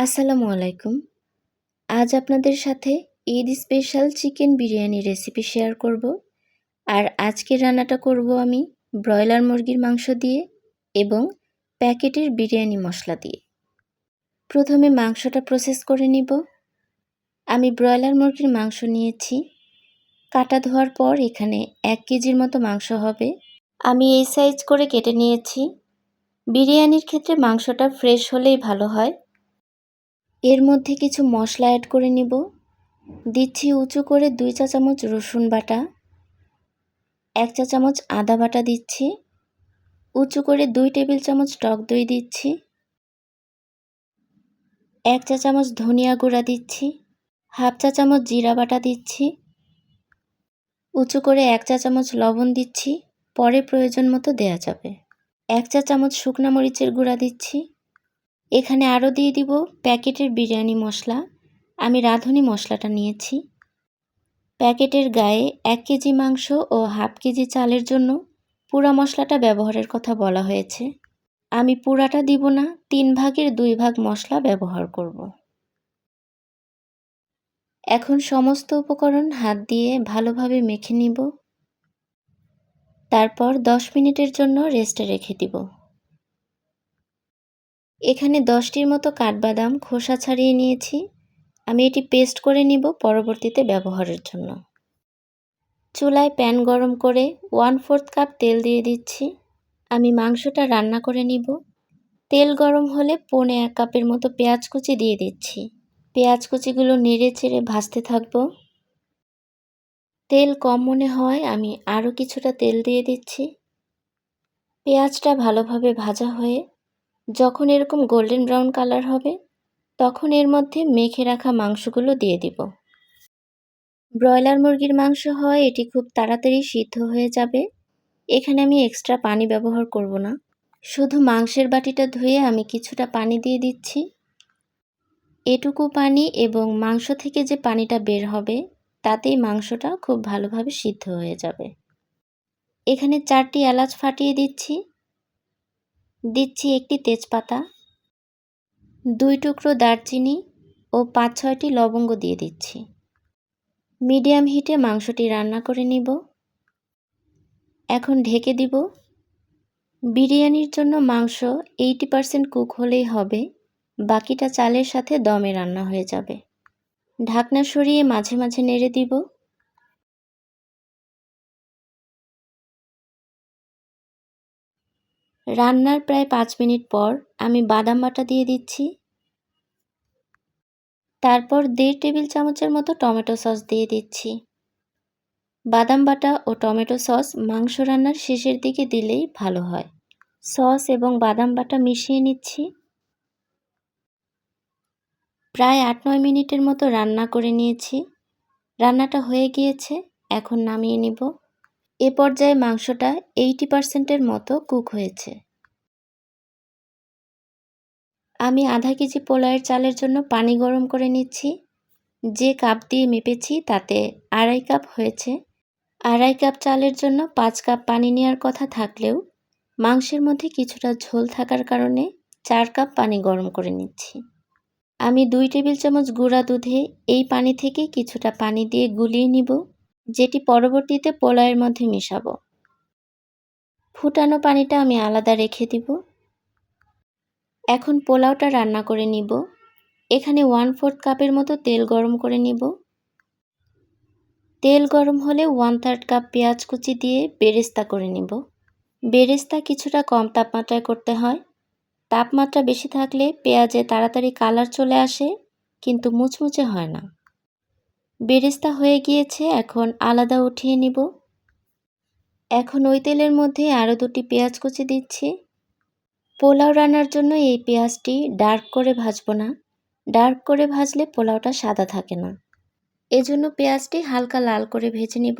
আসসালামু আলাইকুম। আজ আপনাদের সাথে Eid special chicken biryani recipe share করব। আর আজকে রান্নাটা করব আমি ব্রয়লার মুরগির মাংস দিয়ে এবং প্যাকেটের বিরিয়ানি মশলা দিয়ে। প্রথমে মাংসটা প্রসেস করে নিব। আমি ব্রয়লার মুরগির মাংস নিয়েছি। কাটা ধোয়ার পর এখানে এক কেজির মতো মাংস হবে। আমি এই সাইজ করে কেটে নিয়েছি। বিরিয়ানির ক্ষেত্রে মাংসটা ফ্রেশ হলেই ভালো হয়। এর মধ্যে কিছু মশলা অ্যাড করে নিব। দিচ্ছি উঁচু করে দুই চা চামচ রসুন বাটা, এক চা চামচ আদা বাটা দিচ্ছি, উঁচু করে দুই টেবিল চামচ টক দই দিচ্ছি, এক চা চামচ ধনিয়া গুঁড়া দিচ্ছি, হাফ চা চামচ জিরা বাটা দিচ্ছি, উঁচু করে এক চা চামচ লবণ দিচ্ছি, পরে প্রয়োজন মতো দেয়া যাবে। এক চা চামচ শুকনা মরিচের গুঁড়া দিচ্ছি এখানে আরও দিয়ে দিব প্যাকেটের বিরিয়ানি মশলা। আমি রাঁধুনি মশলাটা নিয়েছি। প্যাকেটের গায়ে এক কেজি মাংস ও হাফ কেজি চালের জন্য পুরা মশলাটা ব্যবহারের কথা বলা হয়েছে। আমি পুরাটা দিব না, তিন ভাগের দুই ভাগ মশলা ব্যবহার করব। এখন সমস্ত উপকরণ হাত দিয়ে ভালোভাবে মেখে নিব। তারপর দশ মিনিটের জন্য রেস্টে রেখে দিব। এখানে দশটির মতো কাঠবাদাম, খোসা ছাড়িয়ে নিয়েছি। আমি এটি পেস্ট করে নিব পরবর্তীতে ব্যবহারের জন্য। চুলায় প্যান গরম করে ওয়ান ফোর্থ কাপ তেল দিয়ে দিচ্ছি। আমি মাংসটা রান্না করে নিব। তেল গরম হলে পৌনে এক কাপের মতো পেঁয়াজ কুচি দিয়ে দিচ্ছি। পেঁয়াজ কুচিগুলো নেড়ে চেড়ে ভাজতে থাকব। তেল কম মনে হয়, আমি আরও কিছুটা তেল দিয়ে দিচ্ছি। পেঁয়াজটা ভালোভাবে ভাজা হয়ে যখন এরকম গোল্ডেন ব্রাউন কালার হবে, তখন এর মধ্যে মেখে রাখা মাংসগুলো দিয়ে দিব। ব্রয়লার মুরগির মাংস হয়, এটি খুব তাড়াতাড়ি সিদ্ধ হয়ে যাবে। এখানে আমি এক্সট্রা পানি ব্যবহার করব না। শুধু মাংসের বাটিটা ধুয়ে আমি কিছুটা পানি দিয়ে দিচ্ছি। এটুকু পানি এবং মাংস থেকে যে পানিটা বের হবে, তাতেই মাংসটা খুব ভালোভাবে সিদ্ধ হয়ে যাবে। এখানে চারটি এলাচ ফাটিয়ে দিচ্ছি। দিচ্ছি একটি তেজপাতা, দুই টুকরো দারচিনি ও পাঁচ ছয়টি লবঙ্গ দিয়ে দিচ্ছি। মিডিয়াম হিটে মাংসটি রান্না করে নিব। এখন ঢেকে দিব। বিরিয়ানির জন্য মাংস এইটি পারসেন্ট কুক হলেই হবে, বাকিটা চালের সাথে দমে রান্না হয়ে যাবে। ঢাকনা সরিয়ে মাঝে মাঝে নেড়ে দিব। রান্নার প্রায় পাঁচ মিনিট পর আমি বাদাম বাটা দিয়ে দিচ্ছি। তারপর দেড় টেবিল চামচের মতো টমেটো সস দিয়ে দিচ্ছি। বাদাম বাটা ও টমেটো সস মাংস রান্নার শেষের দিকে দিলেই ভালো হয়। সস এবং বাদাম বাটা মিশিয়ে নিচ্ছি। প্রায় আট নয় মিনিটের মতো রান্না করে নিয়েছি। রান্নাটা হয়ে গিয়েছে, এখন নামিয়ে নিব। এ পর্যায়ে মাংসটা এইটি পার্সেন্টের মতো কুক হয়েছে। আমি আধা কেজি পোলাওয়ের চালের জন্য পানি গরম করে নিচ্ছি। যে কাপ দিয়ে মেপেছি তাতে আড়াই কাপ হয়েছে। আড়াই কাপ চালের জন্য পাঁচ কাপ পানি নেওয়ার কথা থাকলেও মাংসের মধ্যে কিছুটা ঝোল থাকার কারণে চার কাপ পানি গরম করে নিচ্ছি। আমি দুই টেবিল চামচ গুঁড়া দুধে এই পানি থেকে কিছুটা পানি দিয়ে গুলিয়ে নিব। যেটি পরবর্তীতে পোলাওয়ের মধ্যে মিশাবো। ফুটানো পানিটা আমি আলাদা রেখে দিব। এখন পোলাওটা রান্না করে নিব। এখানে ওয়ান ফোর্থ কাপের মতো তেল গরম করে নিব। তেল গরম হলে ওয়ান থার্ড কাপ পেঁয়াজ কুচি দিয়ে বেরেস্তা করে নিব। বেরেস্তা কিছুটা কম তাপমাত্রায় করতে হয়। তাপমাত্রা বেশি থাকলে পেঁয়াজে তাড়াতাড়ি কালার চলে আসে, কিন্তু মুচমুচে হয় না। বেরেস্তা হয়ে গিয়েছে, এখন আলাদা উঠিয়ে নিব। এখন ওই তেলের মধ্যে আরও দুটি পেঁয়াজ কুচি দিচ্ছি। পোলাও রান্নার জন্য এই পেঁয়াজটি ডার্ক করে ভাজবো না। ডার্ক করে ভাজলে পোলাওটা সাদা থাকে না। এজন্য পেঁয়াজটি হালকা লাল করে ভেজে নিব।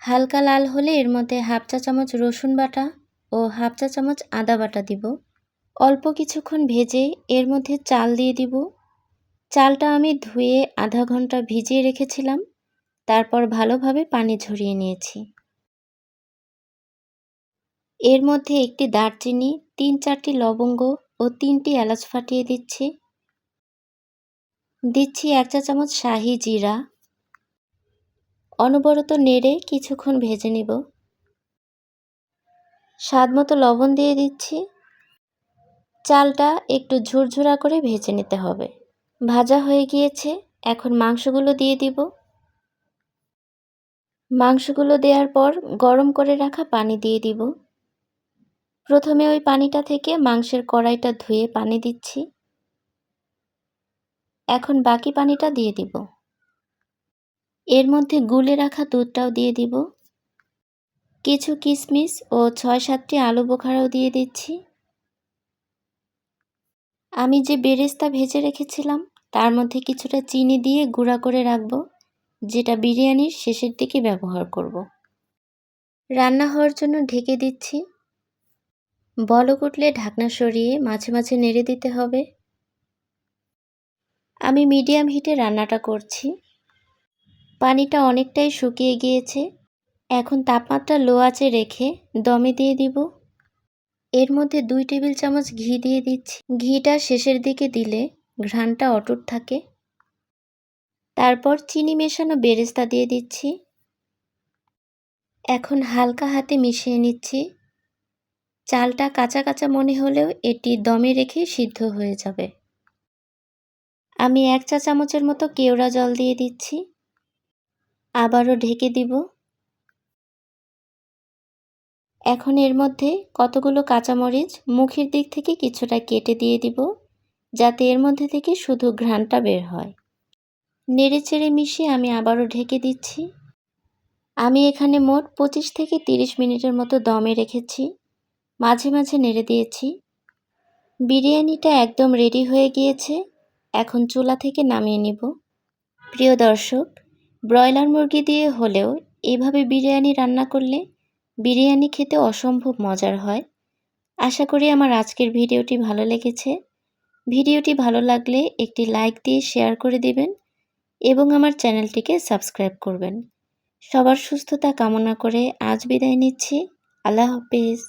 হালকা লাল হলে এর মধ্যে হাফ চা চামচ রসুন বাটা ও হাফ চা চামচ আদা বাটা দিব। অল্প কিছুক্ষণ ভেজে এর মধ্যে চাল দিয়ে দিব। চালটা আমি ধুয়ে আধা ঘণ্টা ভিজিয়ে রেখেছিলাম, তারপর ভালোভাবে পানি ঝরিয়ে নিয়েছি। এর মধ্যে একটি দারচিনি, তিন চারটি লবঙ্গ ও তিনটি এলাচ ফাটিয়ে দিচ্ছি। দিচ্ছি এক চা চামচ শাহি জিরা। অনবরত নেড়ে কিছুক্ষণ ভেজে নিব। স্বাদ মতো লবণ দিয়ে দিচ্ছি। চালটা একটু ঝুরঝুরা করে ভেজে নিতে হবে। ভাজা হয়ে গিয়েছে, এখন মাংসগুলো দিয়ে দিব। মাংসগুলো দেওয়ার পর গরম করে রাখা পানি দিয়ে দিব। প্রথমে ওই পানিটা থেকে মাংসের কড়াইটা ধুয়ে পানি দিচ্ছি। এখন বাকি পানিটা দিয়ে দিব। এর মধ্যে গুলে রাখা দুধটাও দিয়ে দিব। কিছু কিশমিশ ও ছয় সাতটি আলু বোখারাও দিয়ে দিচ্ছি। আমি যে বেরেস্তা ভেজে রেখেছিলাম, তার মধ্যে কিছুটা চিনি দিয়ে গুঁড়া করে রাখব, যেটা বিরিয়ানির শেষের দিকে ব্যবহার করব। রান্না হওয়ার জন্য ঢেকে দিচ্ছি। বলক উঠলে ঢাকনা সরিয়ে মাঝে মাঝে নেড়ে দিতে হবে। আমি মিডিয়াম হিটে রান্নাটা করছি। পানিটা অনেকটাই শুকিয়ে গিয়েছে। এখন তাপমাত্রা লো আঁচে রেখে দমে দিয়ে দিব। এর মধ্যে দুই টেবিল চামচ ঘি দিয়ে দিচ্ছি। ঘিটা শেষের দিকে দিলে ঘ্রাণটা অটুট থাকে। তারপর চিনি মেশানো বেরেস্তা দিয়ে দিচ্ছি। এখন হালকা হাতে মিশিয়ে নিচ্ছি। চালটা কাঁচা কাঁচা মনে হলেও এটি দমে রেখে সিদ্ধ হয়ে যাবে। আমি এক চা চামচের মতো কেওড়া জল দিয়ে দিচ্ছি। আবারও ঢেকে দিব। এখন এর মধ্যে কতগুলো কাঁচামরিচ মুখের দিক থেকে কিছুটা কেটে দিয়ে দিব, যাতে এর মধ্যে থেকে শুধু ঘ্রাণটা বের হয়। নেড়ে চেড়ে মিশিয়ে আমি আবারও ঢেকে দিচ্ছি। আমি এখানে মোট পঁচিশ থেকে তিরিশ মিনিটের মতো দমে রেখেছি। মাঝে মাঝে নেড়ে দিয়েছি। বিরিয়ানিটা একদম রেডি হয়ে গিয়েছে। এখন চুলা থেকে নামিয়ে নিব। প্রিয় দর্শক, ব্রয়লার মুরগি দিয়ে হলেও এভাবে বিরিয়ানি রান্না করলে বিরিয়ানি খেতে অসম্ভব মজার হয়। আশা করি আমার আজকের ভিডিওটি ভালো লেগেছে। ভিডিওটি ভালো লাগলে একটি লাইক দিয়ে শেয়ার করে দিবেন এবং আমার চ্যানেলটিকে সাবস্ক্রাইব করবেন। সবার সুস্থতা কামনা করে আজ বিদায় নিচ্ছি। আল্লাহ হাফিজ।